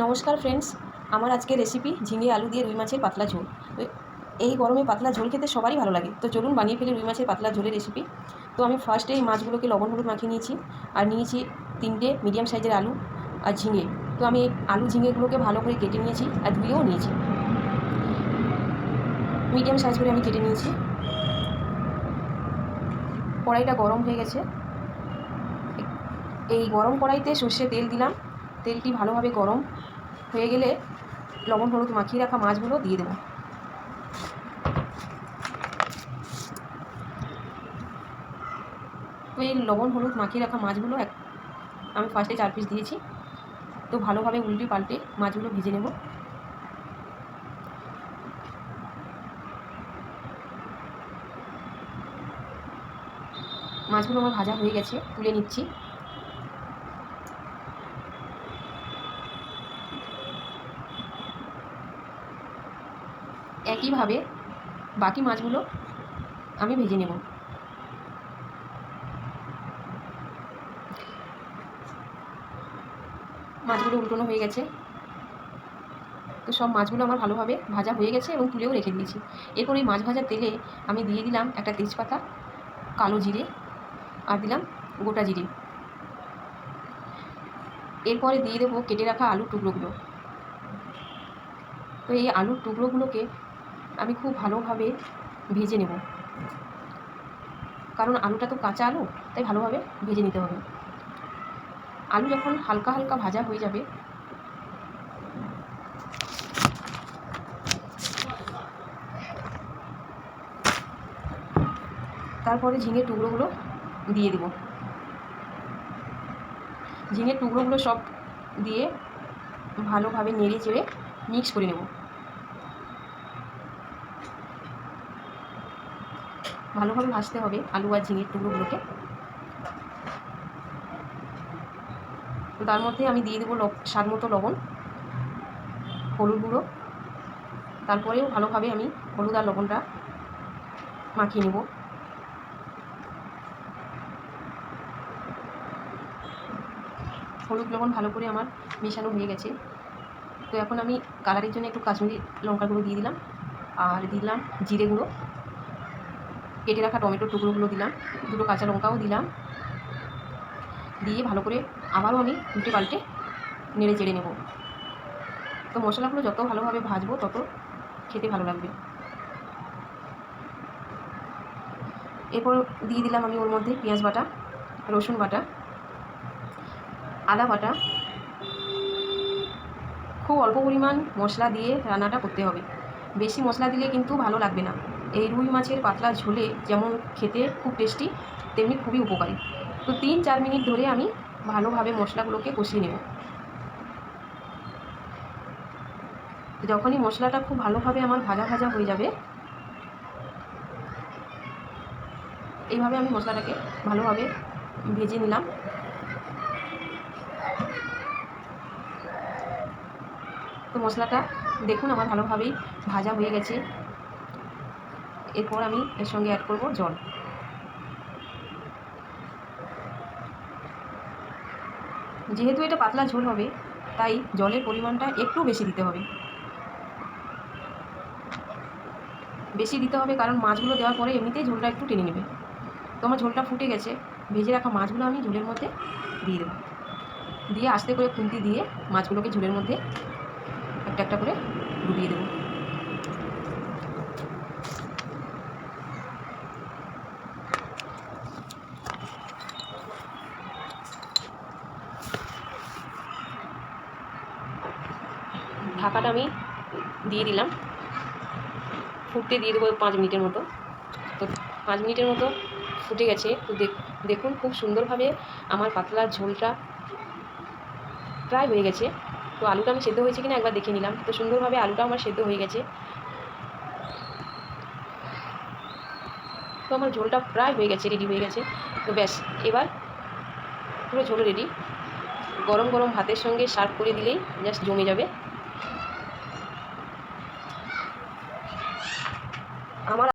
নমস্কার ফ্রেন্ডস আমার আজকে রেসিপি ঝিঙে আলু দিয়ে রুই মাছের পাতলা ঝোল। এই গরমে পাতলা ঝোল খেতে সবারই ভালো লাগে। তো চলুন বানিয়ে ফেলি রুই মাছের পাতলা ঝোলের রেসিপি তো আমি ফার্স্টে এই মাছগুলোকে লবণ হলুদ মাখিয়ে নিয়েছি, আর নিয়েছি তিনটে মিডিয়াম সাইজের আলু আর ঝিঙে। তো আমি আলু ঝিঙেগুলোকে ভালো করে কেটে নিয়েছি আর ধুয়েও নিয়েছি। মিডিয়াম সাইজ করে আমি কেটে নিয়েছি। কড়াইটা গরম হয়ে গেছে। এই গরম কড়াইতে সর্ষে তেল দিলাম। তেলটি ভালোভাবে গরম হয়ে গেলে লবণ, হলুদ মাখিয়ে রাখা মাছগুলো দিয়ে দেবো। তো এই লবণ, হলুদ মাখিয়ে রাখা মাছগুলো এক আমি ফার্স্টে চার পিস দিয়েছি। তো ভালোভাবে উল্টে পাল্টে মাছগুলো ভেজে নেব। মাছগুলো আমার ভাজা হয়ে গেছে, তুলে নিচ্ছি। একইভাবে বাকি মাছগুলো আমি ভেজে নেব। মাছগুলো উল্টোনো হয়ে গেছে। তো সব মাছগুলো আমার ভালোভাবে ভাজা হয়ে গেছে এবং তুলেও রেখে দিয়েছি। এরপর এই মাছ ভাজার তেলে আমি দিয়ে দিলাম একটা তেজপাতা, কালো জিরে আর দিলাম গোটা জিরে। এরপরে দিয়ে দেবো কেটে রাখা আলুর টুকরোগুলো। তো এই আলুর টুকরোগুলোকে আমি খুব ভালোভাবে ভেজে নেব। কারণ আলুটা তো কাঁচা আলু, তাই ভালোভাবে ভেজে নিতে হবে। আলু যখন হালকা হালকা ভাজা হয়ে যাবে, তারপরে ঝিঙের টুকরোগুলো দিয়ে দেব। ঝিঙের টুকরোগুলো সব দিয়ে ভালোভাবে নেড়ে চেড়ে মিক্স করে নেব। ভালোভাবে ভাজতে হবে আলু আর ঝিঙের টুকরোগুলোকে। তার মধ্যে আমি দিয়ে দেবো স্বাদ মতো লবণ, হলুদ গুঁড়ো। তারপরেও ভালোভাবে আমি হলুদ আর লবণটা মাখিয়ে নেব। হলুদ লবণ ভালো করে আমার মেশানো হয়ে গেছে। তো এখন আমি কালারের জন্য একটু কাশ্মীরি লঙ্কা গুঁড়ো দিয়ে দিলাম। আর দিলাম জিরে গুঁড়ো। কেটে রাখা টমেটোর টুকরোগুলো দিলাম, দুটো কাঁচা লঙ্কাও দিলাম। দিয়ে ভালো করে আবারও আমি উল্টে পাল্টে নেড়ে চেড়ে নেব। তো মশলাগুলো যত ভালোভাবে ভাজবো, তত খেতে ভালো লাগবে। এরপর দিয়ে দিলাম আমি ওর মধ্যে পেঁয়াজ বাটা, রসুন বাটা, আদা বাটা। খুব অল্প পরিমাণ মশলা দিয়ে রান্নাটা করতে হবে। বেশি মশলা দিলে কিন্তু ভালো লাগবে না। এই রুই মাছের পাতলা ঝোলে যেমন খেতে খুব টেস্টি, তেমনি খুবই উপকারী। তো তিন চার মিনিট ধরে আমি ভালোভাবে মশলাগুলোকে কষিয়ে নেব। যখনই মশলাটা খুব ভালোভাবে আমার ভাজা ভাজা হয়ে যাবে, এইভাবে আমি মশলাটাকে ভালোভাবে ভেজে নিলাম। তো মশলাটা দেখুন আমার ভালোভাবেই ভাজা হয়ে গেছে। এরপর আমি এর সঙ্গে অ্যাড করব জল। যেহেতু এটা পাতলা ঝোল হবে, তাই জলের পরিমাণটা একটু বেশি দিতে হবে। বেশি দিতে হবে কারণ মাছগুলো দেওয়ার পরে এমনিতেই ঝোলটা একটু টেনে নেবে। তো আমার ঝোলটা ফুটে গেছে, ভেজে রাখা মাছগুলো আমি ঝোলের মধ্যে দিয়ে দেবো। দিয়ে আস্তে করে খুন্তি দিয়ে মাছগুলোকে ঝোলের মধ্যে একটা একটা করে ডুবিয়ে দেবো। ঢাকাটা আমি দিয়ে দিলাম। ফুটতে দিয়ে দেবো পাঁচ মিনিটের মতো। তো পাঁচ মিনিটের মতো ফুটে গেছে। তো দেখুন খুব সুন্দরভাবে আমার পাতলার ঝোলটা প্রায় হয়ে গেছে। তো আলুটা আমি সেদ্ধ হয়েছে কিনা একবার দেখে নিলাম। তো সুন্দরভাবে আলুটা আমার সেদ্ধ হয়ে গেছে। তো আমার ঝোলটা প্রায় হয়ে গেছে রেডি হয়ে গেছে। তো ব্যাস, এবার পুরো ঝোল রেডি গরম গরম ভাতের সঙ্গে সার্ভ করে দিলেই জাস্ট জমে যাবে। আমার